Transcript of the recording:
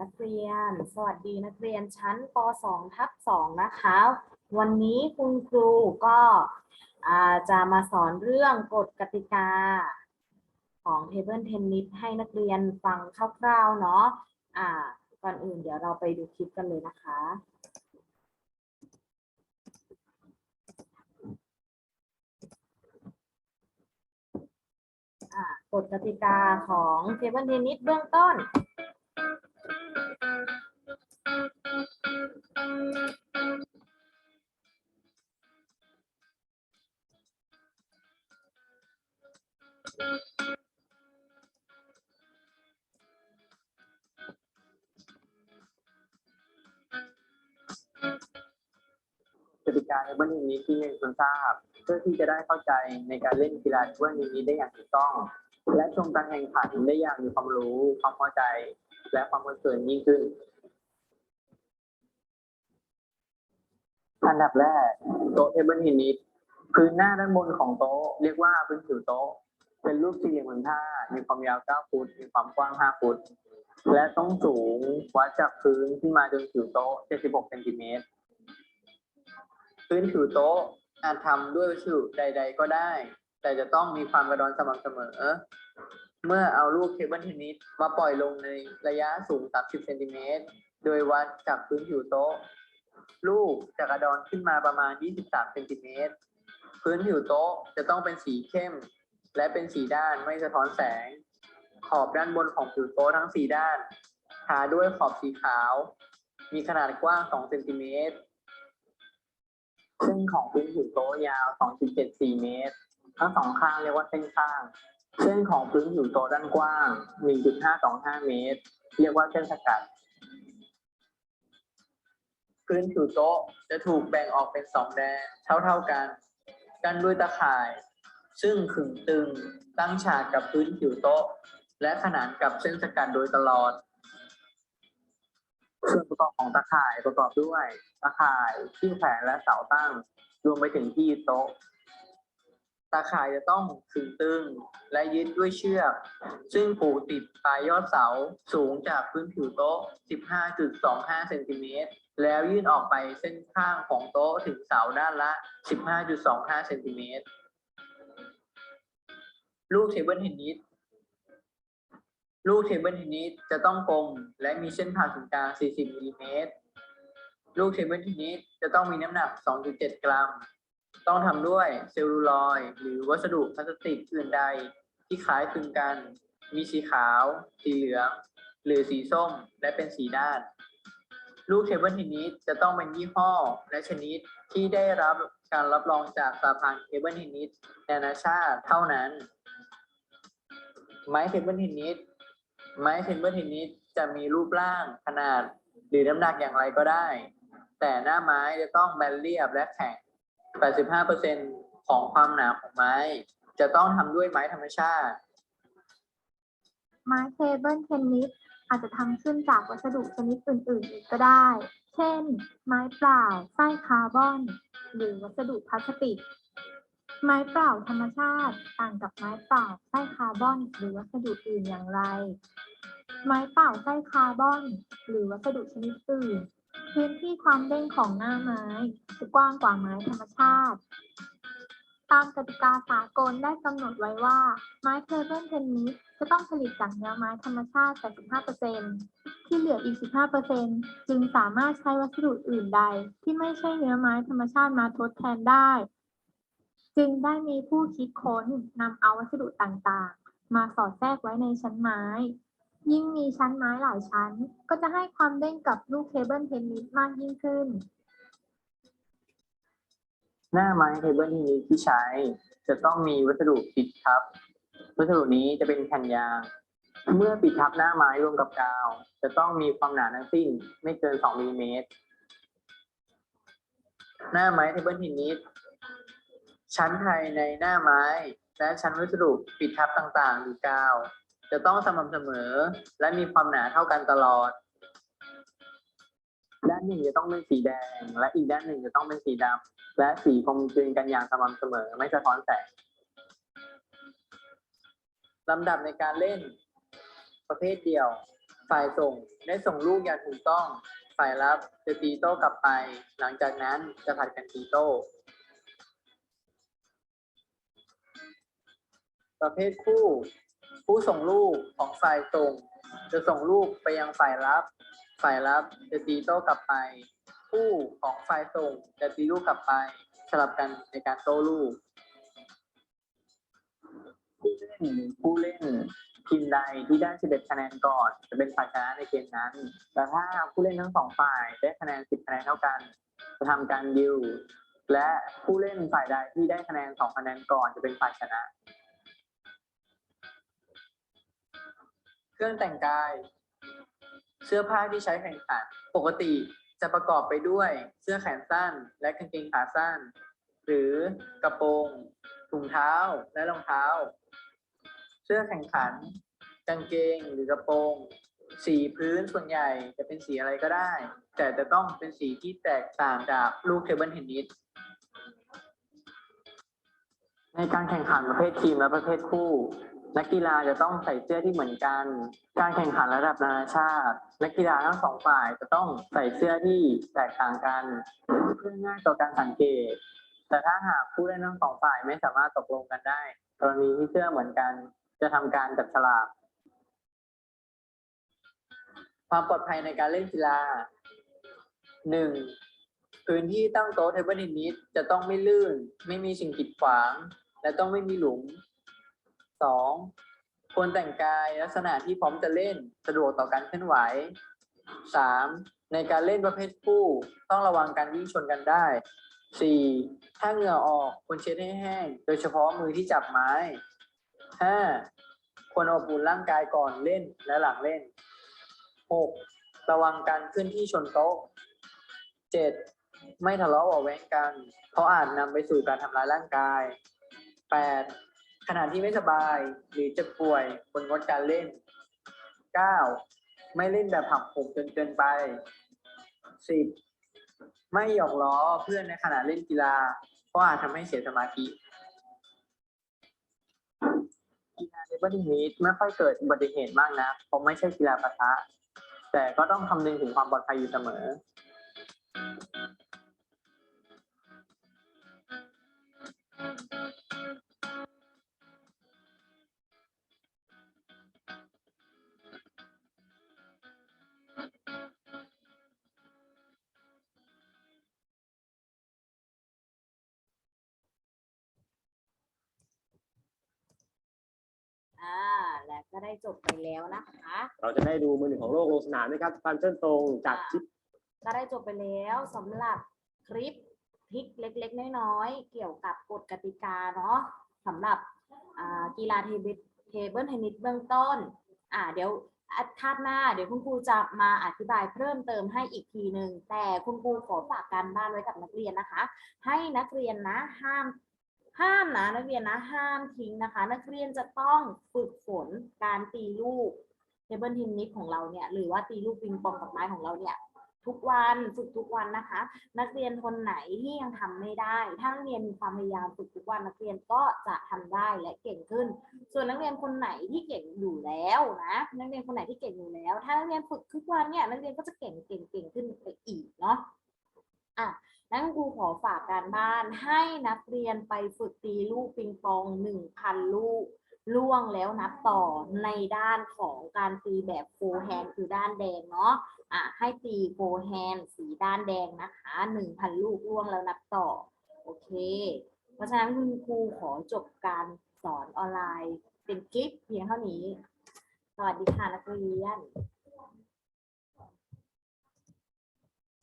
นักเรียน สวัสดีนักเรียนชั้นป .2 ทับ2นะคะ วันนี้คุณครูก็จะมาสอนเรื่องกฎกติกา ของ Table Tennis ให้นักเรียนฟังคร่าวๆเนาะอ่าก่อนอื่นเดี๋ยวเราไปดูคลิปกันเลยนะคะกฎกติกาของ Table Tennis เบื้องต้น กติกาในวันนี้ที่ให้คุณทราบ เพื่อที่จะได้เข้าใจในการเล่นกีฬาวันนี้ได้อย่างถูกต้อง และชมการแข่งขันได้อย่างมีความรู้ความเข้าใจ และความเพลิดเพลินยิ่งขึ้น อันดับแรกโต๊ะเทเบิลเทนนิสพื้นหน้าด้านบนของโต๊ะเรียกว่าพื้นผิวโต๊ะ เป็นรูปสี่เหลี่ยมผืนผ้า มีความยาว 9 ฟุต มีความกว้าง 5 ฟุต และต้องสูงวัดจากพื้นขึ้นมาจนผิวโต๊ะ 76เซนติเมตร พื้นผิวโต๊ะอาจทำด้วยวัสดุใด ๆ ก็ได้ แต่จะต้องมีความกระดอนสม่ำเสมอ เมื่อเอาลูกเทเบิลเทนนิสมาปล่อยลงในระยะสูง 30 เซนติเมตร โดยวัดจากพื้นผิวโต๊ะ ลูกจะกระดอนขึ้นมาประมาณ 23 เซนติเมตร พื้นผิวโต๊ะจะต้องเป็นสีเข้ม และเป็นสีด้านไม่สะท้อนแสง ขอบด้านบนของผิวโต๊ะทั้งสี่ด้าน ทาด้วยขอบสีขาว มีขนาดกว้าง 2 เซนติเมตรเส้นของพื้นผิวโต๊ะยาว 2.74 เมตร ทั้งสองข้างเรียกว่าเส้นข้าง เส้นของพื้นผิวโต๊ะด้านกว้าง 1.525 เมตร เรียกว่าเส้นสกัด พื้นผิวโต๊ะจะถูกแบ่งออกเป็นสองแดนเท่าๆกัน กันด้วยตะข่าย ซึ่งขึงตึงตั้งฉากกับพื้นผิวโต๊ะ และขนานกับเส้นสกัดโดยตลอด ส่วนประกอบของตะข่ายประกอบด้วย ตะข่ายที่แขวนและเสาตั้ง รวมไปถึงที่โต๊ะ ตาข่ายจะต้องขึงตึง และยึดด้วยเชือก ซึ่งผูกติดปลายยอดเสาสูงจากพื้นผิวโต๊ะ 15.25 เซนติเมตร แล้วยื่นออกไปเส้นข้างของโต๊ะถึงเสาด้านละ 15.25 เซนติเมตร ลูกเทเบิลเทนนิส ลูกเทเบิลเทนนิสจะต้องกลมและมีเส้นผ่าศูนย์กลาง 40มิลลิเมตร ลูกเทเบิลเทนนิสจะต้องมีน้ำหนัก 2.7 กรัม ต้องทำด้วยเซลลูลอยด์หรือวัสดุพลาสติกอื่นใด ที่คล้ายคลึงกัน มีสีขาว สีเหลือง หรือสีส้มและเป็นสีด้าน ลูกเทเบิลเทนนิสจะต้องเป็นยี่ห้อและชนิดที่ได้รับการรับรองจากสหพันธ์เทเบิลเทนนิสนานาชาติเท่านั้น ไม้เทเบิลเทนนิสไม้เทเบิลเทนนิสจะมีรูปร่างขนาด หรือน้ำหนักอย่างไรก็ได้ แต่หน้าไม้จะต้องแบนเรียบและแข็ง 85%ของความหนาของไม้ จะต้องทำด้วยไม้ธรรมชาติ ไม้เทเบิลเทนนิสอาจจะทำขึ้นจากวัสดุชนิดอื่นๆอีกก็ได้ เช่น ไม้เปล่าไส้คาร์บอน หรือวัสดุพลาสติก ไม้เปล่าธรรมชาติต่างกับไม้เปล่าไส้คาร์บอน หรือวัสดุอื่นอย่างไร ไม้เปล่าไส้คาร์บอน หรือวัสดุชนิดอื่น พื้นที่ความเด้งของหน้าไม้จะกว้างกว่าไม้ธรรมชาติ ตามกติกาสากลได้กำหนดไว้ว่า ไม้เทเบิลเทนนิสจะต้องผลิตจากเนื้อไม้ธรรมชาติ 85%ที่เหลืออีก 15%จึงสามารถใช้วัสดุอื่นใด ที่ไม่ใช่เนื้อไม้ธรรมชาติมาทดแทนได้ จึงได้มีผู้คิดค้นนำเอาวัสดุต่างๆ มาสอดแทรกไว้ในชั้นไม้ ยิ่งมีชั้นไม้หลายชั้น ก็จะให้ความเด้งกับลูกเทเบิลเทนนิสมากยิ่งขึ้น หน้าไม้เทเบิลเทนนิสที่ใช้ จะต้องมีวัสดุปิดทับ วัสดุนี้จะเป็นแผ่นยาง เมื่อปิดทับหน้าไม้รวมกับกาว จะต้องมีความหนาทั้งสิ้น ไม่เกิน 2มิลลิเมตร หน้าไม้เทเบิลเทนนิสชั้นภายในหน้าไม้ และชั้นวัสดุปิดทับต่างๆหรือกาว จะต้องสม่ำเสมอ และมีความหนาเท่ากันตลอด ด้านหนึ่งจะต้องเป็นสีแดง และอีกด้านหนึ่งจะต้องเป็นสีดำและสีกลมกลืนกันอย่างสม่ำเสมอ ไม่สะท้อนแสงลำดับในการเล่น ประเภทเดียว ฝ่ายส่งได้ส่งลูกอย่างถูกต้อง ฝ่ายรับจะตีโต้กลับไป หลังจากนั้นจะผัดกันตีโต้ ประเภทคู่ ผู้ส่งลูกของฝ่ายส่ง จะส่งลูกไปยังฝ่ายรับ ฝ่ายรับจะตีโต้กลับไปคู่ของฝ่ายส่งจะตีลูกกลับไป สลับกันในการโต้ลูกผู้เล่นผู้เล่นทีมใดที่ได้ 11 คะแนนก่อน จะเป็นฝ่ายชนะในเกมนั้น แต่ถ้าผู้เล่นทั้งสองฝ่ายได้คะแนน 10 คะแนนเท่ากัน จะทำการดิวและผู้เล่นฝ่ายใดที่ได้คะแนน 2 คะแนนก่อนจะเป็นฝ่ายชนะ เครื่องแต่งกาย เสื้อผ้าที่ใช้แข่งขันปกติจะประกอบไปด้วย เสื้อแขนสั้น และกางเกงขาสั้น หรือกระโปรงถุงเท้าและรองเท้า เสื้อแข่งขัน กางเกงหรือกระโปรงสีพื้นส่วนใหญ่จะเป็นสีอะไรก็ได้ แต่จะต้องเป็นสีที่แตกต่างจากลูกเทเบิลเทนนิสในการแข่งขันประเภททีมและประเภทคู่ นักกีฬาจะต้องใส่เสื้อที่เหมือนกัน การแข่งขันระดับนานาชาตินักกีฬาทั้งสองฝ่ายจะต้องใส่เสื้อที่แตกต่างกัน เพื่อง่ายต่อการสังเกต แต่ถ้าหากผู้เล่นทั้งสองฝ่ายไม่สามารถตกลงกันได้ กรณีที่เสื้อเหมือนกัน จะทำการจับฉลากความปลอดภัยในการเล่นกีฬาหนึ่งพื้นที่ตั้งโต๊ะเทเบิลเทนนิสจะต้องไม่ลื่น ไม่มีสิ่งกีดขวาง และต้องไม่มีหลุม สองควรแต่งกายลักษณะที่พร้อมจะเล่นสะดวกต่อการเคลื่อนไหวสามในการเล่นประเภทคู่ต้องระวังการวิ่งชนกันได้สี่ถ้าเหงื่อออกควรเช็ดให้แห้ง โดยเฉพาะมือที่จับไม้ห้าควรอบอุ่นร่างกายก่อนเล่นและหลังเล่นหกระวังการเคลื่อนที่ชนโต๊ะเจ็ดไม่ทะเลาะเบาแว้งกัน เพราะอาจนำไปสู่การทำร้ายร่างกายแปด ขณะที่ไม่สบายหรือเจ็บป่วยควรงดการเล่นเก้าไม่เล่นแบบหักโหมจนเกินไปสิไม่หยอกล้อเพื่อนในขณะเล่นกีฬาเพราะอาจทำให้เสียสมาธิกีฬาเทเบิลเทนนิสไม่ค่อยเกิดอุบัติเหตุมากนะเพราะไม่ใช่กีฬาปะทะแต่ก็ต้องคำนึงถึงความปลอดภัยอยู่เสมอ ก็ได้จบไปแล้วนะคะ เราจะได้ดูมือหนึ่งของโลกลงสนามนะครับฟันเส้นตรงจากชิปก็ได้จบไปแล้วสำหรับคลิปทริคเล็กๆ น้อยๆ เกี่ยวกับกฎกติกาเนาะสำหรับอ่ากีฬาเทเบิลเทเบิลเทนนิสเบื้องต้น อ่าเดี๋ยวอาทาดหน้าเดี๋ยวคุณครูจะมาอธิบายเพิ่มเติมให้อีกทีหนึ่งแต่คุณครูขอฝากการบ้านไว้กับนักเรียนนะคะ ให้นักเรียนนะห้าม ห้ามนะนักเรียนนะห้ามทิ้งนะคะ นักเรียนจะต้องฝึกฝนการตีลูกเทเบิลเทนนิสของเราเนี่ยหรือว่าตีลูกปิงปองกับไม้ของเราเนี่ยทุกวันฝึกทุกวันนะคะ นักเรียนคนไหนที่ยังทำไม่ได้ ถ้านักเรียนมีความพยายามฝึกทุกวันนักเรียนก็จะทำได้และเก่งขึ้น ส่วนนักเรียนคนไหนที่เก่งอยู่แล้วนะนักเรียนคนไหนที่เก่งอยู่แล้ว ถ้านักเรียนฝึกทุกวันเนี่ยนักเรียนก็จะเก่งเก่งเก่งขึ้นไปอีกเนาะอะ นั้นครูขอฝากการบ้านให้นักเรียนไปฝึกตีลูกปิงปองหนึ่งพันลูกล่วงแล้วนับต่อในด้านของการตีแบบโฟแฮนคือด้านแดงเนาะอะให้ตีโฟแฮนสีด้านแดงนะคะหนึ่งพันลูกล่วงแล้วนับต่อ โอเค เพราะฉะนั้นคุณครูขอจบการสอนออนไลน์ เป็นคลิปเพียงเท่านี้ สวัสดีค่ะนักเรียน